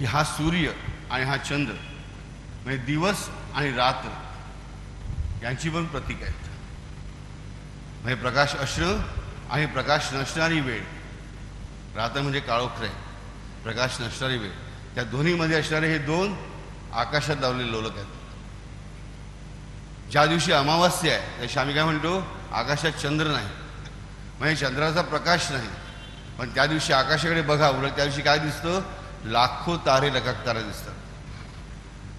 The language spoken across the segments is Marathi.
की हा सूर्य आणि हा चंद्र म्हणजे दिवस आणि रात्र यांची पण प्रतीक आहेत. म्हणजे प्रकाश असणं आणि प्रकाश नसणारी वेळ. रात्र म्हणजे काळोखर. आहे प्रकाश नसणारी वेळ. त्या दोन्हीमध्ये असणारे हे दोन आकाशात लावलेले लोलक आहेत. ज्या दिवशी अमावास्या आहे त्या दिवशी आम्ही काय म्हणतो? आकाशात चंद्र नाही. म्हणजे चंद्राचा प्रकाश नाही. पण त्या दिवशी आकाशाकडे बघा उलट त्या दिवशी काय दिसतं? लाखो तारे लकाकतारा दिसतात.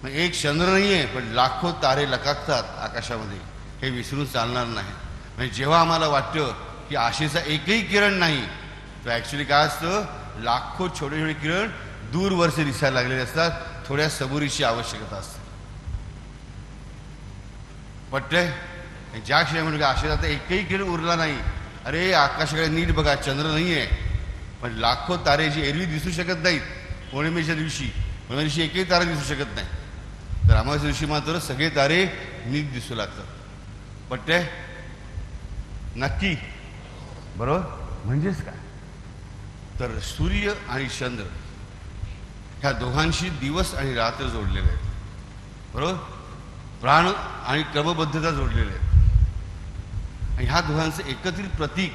मग एक चंद्र नाही आहे पण लाखो तारे लकाकतात आकाशामध्ये. हे विसरून चालणार नाही. म्हणजे जेव्हा आम्हाला वाटतं की आशेचा एकही किरण नाही तर ॲक्च्युली काय असतं? लाखो छोटे छोटे किरण दूरवरचे दिसायला लागलेले असतात. थोड्या सबुरीची आवश्यकता असते. पटतंय? ज्या क्षणी म्हणून आशेचा आता एकही किरण उरला नाही. अरे आकाशाकडे नीट बघा चंद्र नाही आहे पण लाखो तारे जी एरवी दिसू शकत नाहीत. पौर्णिमेच्या दिवशी. पौर्णिमे दिवशी एकही तारा दिसू शकत नाही. तर अमावास्या दिवशी मात्र सगळे तारे नीट दिसू लागतात. पट्टे नक्की. बरोबर? म्हणजेच काय? तर सूर्य आणि चंद्र ह्या दोघांशी दिवस आणि रात्र जोडलेले आहेत. बरोबर? प्राण आणि क्रमबद्धता जोडलेले आहेत. आणि ह्या दोघांचं एकत्रित प्रतीक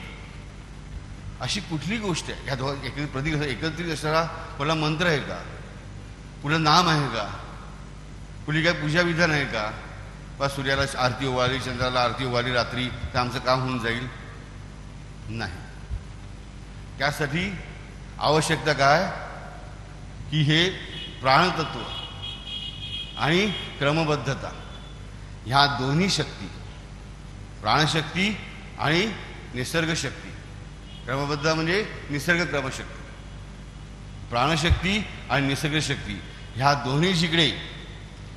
अशी कुठली गोष्ट आहे? ह्या दो एकत्रित प्रतीक एकत्रित असणारा कुठला मंत्र आहे का? कुठलं नाम आहे का? कुठली काय पूजा विधान आहे का? बा सूर्याला आरती ओवाळली चंद्राला आरती ओवाळली रात्री तर आमचं काम होऊन जाईल. नाही. त्यासाठी आवश्यकता काय? की हे प्राणतत्व आणि क्रमबद्धता ह्या दोन्ही शक्ती प्राणशक्ती आणि निसर्गशक्ती. क्रमबद्ध म्हणजे निसर्ग क्रमशक्ती प्राणशक्ती आणि निसर्गशक्ती ह्या दोन्ही जिकडे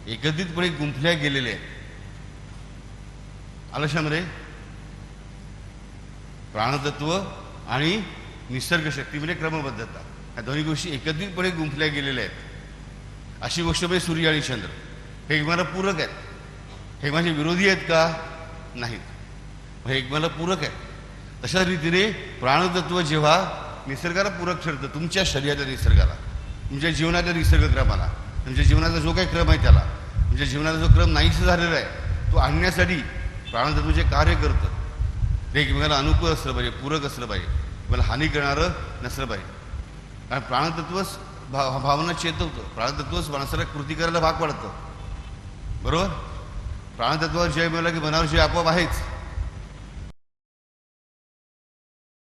एकत्रितपणे गुंफल्या गेलेल्या आहेत. आलशामध्ये प्राणतत्व आणि निसर्गशक्ती म्हणजे क्रमबद्धता. ह्या दोन्ही गोष्टी एकत्रितपणे गुंफल्या गेलेल्या आहेत. अशी गोष्ट म्हणजे सूर्य आणि चंद्र. हे एकमेकांना पूरक आहेत. हे माझे विरोधी आहेत का? नाहीत. हे एकमेकांना पूरक आहेत. तशा रीतीने प्राणतत्व जेव्हा निसर्गाला पूरक ठरतं तुमच्या शरीराच्या निसर्गाला तुमच्या जीवनाच्या निसर्गक्रमाला तुमच्या जीवनाचा जो काही क्रम आहे त्याला तुमच्या जीवनाचा जो क्रम नाहीच झालेला आहे तो आणण्यासाठी प्राणतत्व जे कार्य करतं. ते एकमेकाला अनुकूल असलं पाहिजे पूरक असलं पाहिजे मला हानी करणारं नसलं पाहिजे. कारण प्राणतत्वच भा भावना चेतवतं. प्राणतत्वच माणसाला कृती करायला भाग पडतं. बरोबर? प्राणतत्वावर जय मिळाला की मनावर जय आपोआप आहेच.